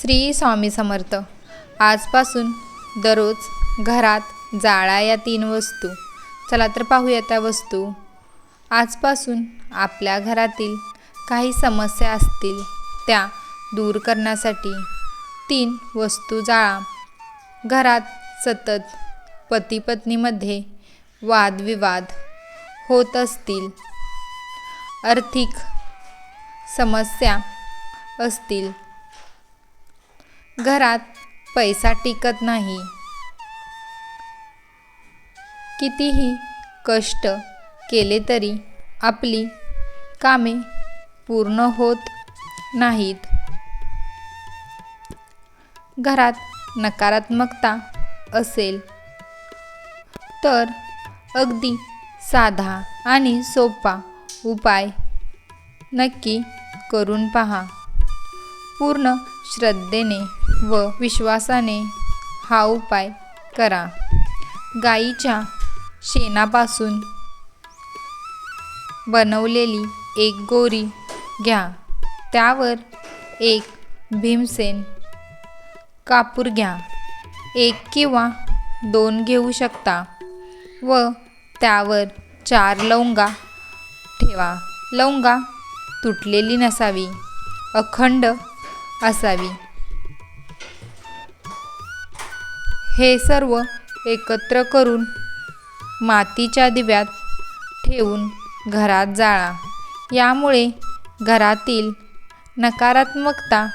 श्री स्वामी समर्थ. आजपासून दररोज घरात जाळा या तीन वस्तू. चला तर पाहूया त्या वस्तू. आजपासून आपल्या घरातील काही समस्या असतील त्या दूर करण्यासाठी तीन वस्तू जाळा. घरात सतत पती पत्नीमध्ये वादविवाद होत असतील आर्थिक समस्या असतील घरात पैसा टिकत नाही. कितीही कष्ट केले तरी आपली कामे पूर्ण होत नाहीत. घरात नकारात्मकता असेल तर अगदी साधा आणि सोपा उपाय नक्की करून पहा. पूर्ण श्रद्धेने व विश्वासाने हा उपाय करा. गाईच्या शेणापासून बनवलेली एक गोरी घ्या. त्यावर एक भीमसेन कापूर घ्या. एक किंवा दोन घेऊ शकता व त्यावर चार लवंगा ठेवा. लवंगा तुटलेली नसावी. अखंड असावी. हे सर्व एकत्र करून मातीच्या दिव्यात ठेवून घरात जाळा. यामुळे घरातील नकारात्मकता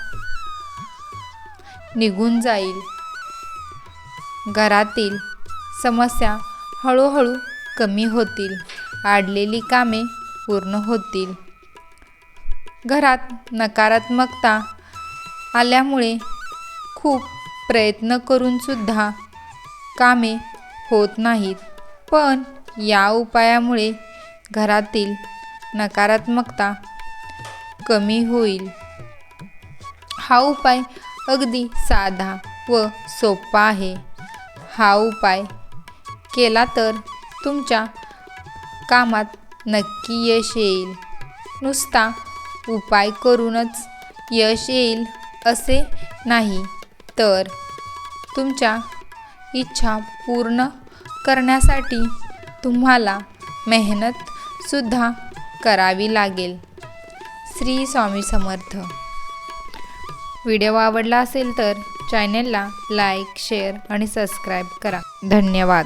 निघून जाईल. घरातील समस्या हळूहळू कमी होतील. आडलेली कामे पूर्ण होतील. घरात नकारात्मकता आल्यामुळे खूप प्रयत्न करूनसुद्धा कामे होत नाहीत. पण या उपायामुळे घरातील नकारात्मकता कमी होईल. हा उपाय अगदी साधा व सोपा आहे. हा उपाय केला तर तुमच्या कामात नक्की यश येईल. नुसता उपाय करूनच यश येईल. असे नाही. तर तुमच्या इच्छा पूर्ण करण्यासाठी तुम्हाला मेहनतसुद्धा करावी लागेल. श्री स्वामी समर्थ. व्हिडिओ आवडला असेल तर चॅनेलला लाईक शेअर आणि सबस्क्राईब करा. धन्यवाद.